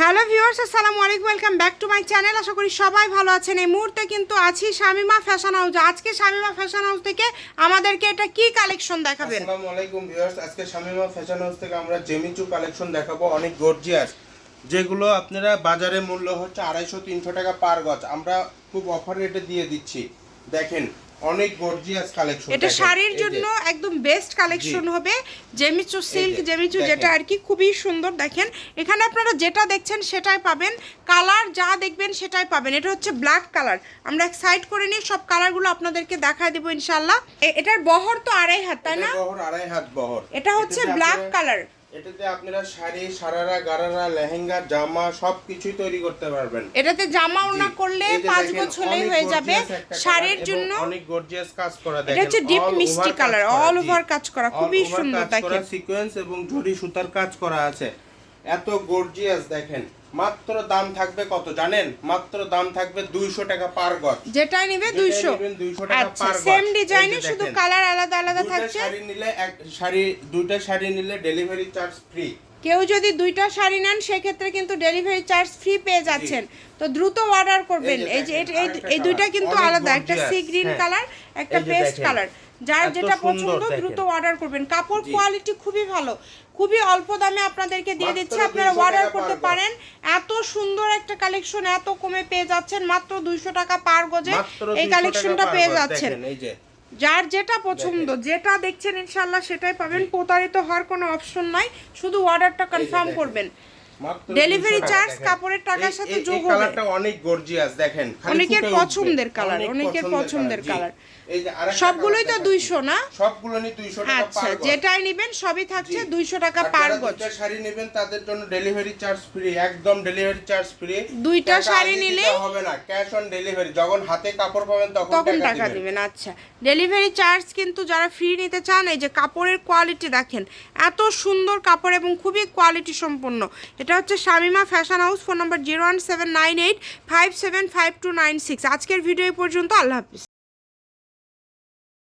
Hello viewers, আসসালামু আলাইকুম, welcome back to my channel. আশা করি সবাই ভালো আছেন। এই মুহূর্তে কিন্তু আছি শামিমা ফ্যাশন হাউস আজকে শামিমা ফ্যাশন হাউস থেকে আমাদেরকে এটা কি কালেকশন দেখাবেন? আসসালামু আলাইকুম ভিউয়ার্স, আজকে শামিমা ফ্যাশন হাউস থেকে আমরা জেমিচু কালেকশন দেখাবো। অনেক গর্জিয়াস যেগুলো আপনারা বাজারে মূল্য হচ্ছে আড়াইশো তিনশো টাকা পার গজ। আমরা খুব অফার রেটে দিয়ে দিচ্ছি। দেখেন অনেক গর্জিয়াস কালেকশন এটা শাড়ির জন্য একদম বেস্ট কালেকশন হবে। জেমিচু সিল্ক জেমিচু যেটা আর কি খুবই সুন্দর দেখেন। এখানে আপনারা যেটা দেখছেন সেটাই পাবেন। কালার যা দেখবেন সেটাই পাবেন। এটা হচ্ছে ব্ল্যাক কালার আমরা এক সাইড করে নিয়ে সব কালারগুলো আপনাদেরকে দেখায় দেবো ইনশাল্লাহ এটার বহর তো আড়াই হাত তাই না? বহর আড়াই হাত বহর। এটা হচ্ছে ব্ল্যাক কালার এটাতে আপনারা শাড়ি সারারা গারারা লেহেঙ্গা জামা সব কিছুই তৈরি করতে পারবেন। এটাতে জামা না করলে পাঁচ বছরেই হয়ে যাবে শাড়ির জন্য। অনেক গর্জিয়াস কাজ করা দেখেন এটা হচ্ছে ডিপ মিষ্টি কালার অল ওভার কাজ করা খুবই সুন্দর দেখেন। সিকোয়েন্স এবং জুড়ি সুতার কাজ করা আছে। এত গর্জিয়াস দেখেন। মাত্র দাম থাকবে কত জানেন? মাত্র দাম থাকবে দুইশো টাকা পার গজ। যেটাই নিবে দুইশো। 200 টাকা গজ। সেম ডিজাইনে শুধু কালার আলাদা আলাদা থাকছে? শাড়ি নিলে এক শাড়ি দুইটা শাড়ি নিলে ডেলিভারি চার্জ ফ্রি কেউ যদি দুইটা শাড়ি নেন সেক্ষেত্রে কিন্তু ডেলিভারি চার্জ ফ্রি পেয়ে যাচ্ছেন। তো দ্রুত অর্ডার করবেন। এই যে এই দুইটা কিন্তু আলাদা একটা সি গ্রিন। কালার একটা পেস্ট কালার যার যেটা পছন্দ দ্রুত অর্ডার করবেন। কাপড় কোয়ালিটি খুবই ভালো। খুবই অল্প দামে আপনাদেরকে দিয়ে দিচ্ছে। আপনারা অর্ডার করতে পারেন। এত সুন্দর একটা কালেকশন এত কমে পেয়ে যাচ্ছেন। মাত্র দুইশো টাকা পার গজে এই কালেকশনটা পেয়ে যাচ্ছেন। এই যে। যার যেটা পছন্দ যেটা দেখছেন ইনশাল্লাহ সেটাই পাবেন। প্রতারিত হওয়ার কোনো অপশন নাই। শুধু অর্ডারটা কনফার্ম করবেন। ডেলিভারি চার্জ কাপড়ের টাকার সাথে যোগ এই হবে। কালারটা অনেক গর্জিয়াস দেখেন। অনেকের পছন্দের কালার, অনেকের পছন্দের কালার। সবগুলোই তো দেখাচ্ছি। দুইশো না? সবগুলো নি 200 টাকা আচ্ছা। যেটাই নেবেন সবই থাকছে জি। দুইশো টাকা পার যারা গজ। দুইটা শাড়ি নেবেন তাদের জন্য ডেলিভারি চার্জ ফ্রি একদম ডেলিভারি চার্জ ফ্রি দুইটা শাড়ি নিলে- হবে না ক্যাশ অন ডেলিভারি যখন হাতে কাপড় পাবেন তখন তখন টাকা দিবেন। আচ্ছা। ডেলিভারি চার্জ কিন্তু যারা ফ্রি নিতে চান এই যে কাপড়ের কোয়ালিটি দেখেন এত সুন্দর কাপড় এবং খুবই কোয়ালিটি সম্পন্ন। এটা হচ্ছে Shamima fashion house phone number zero one seven nine eight five seven five two nine six আজকের ভিডিও পর্যন্ত, আল্লাহ হাফিজ।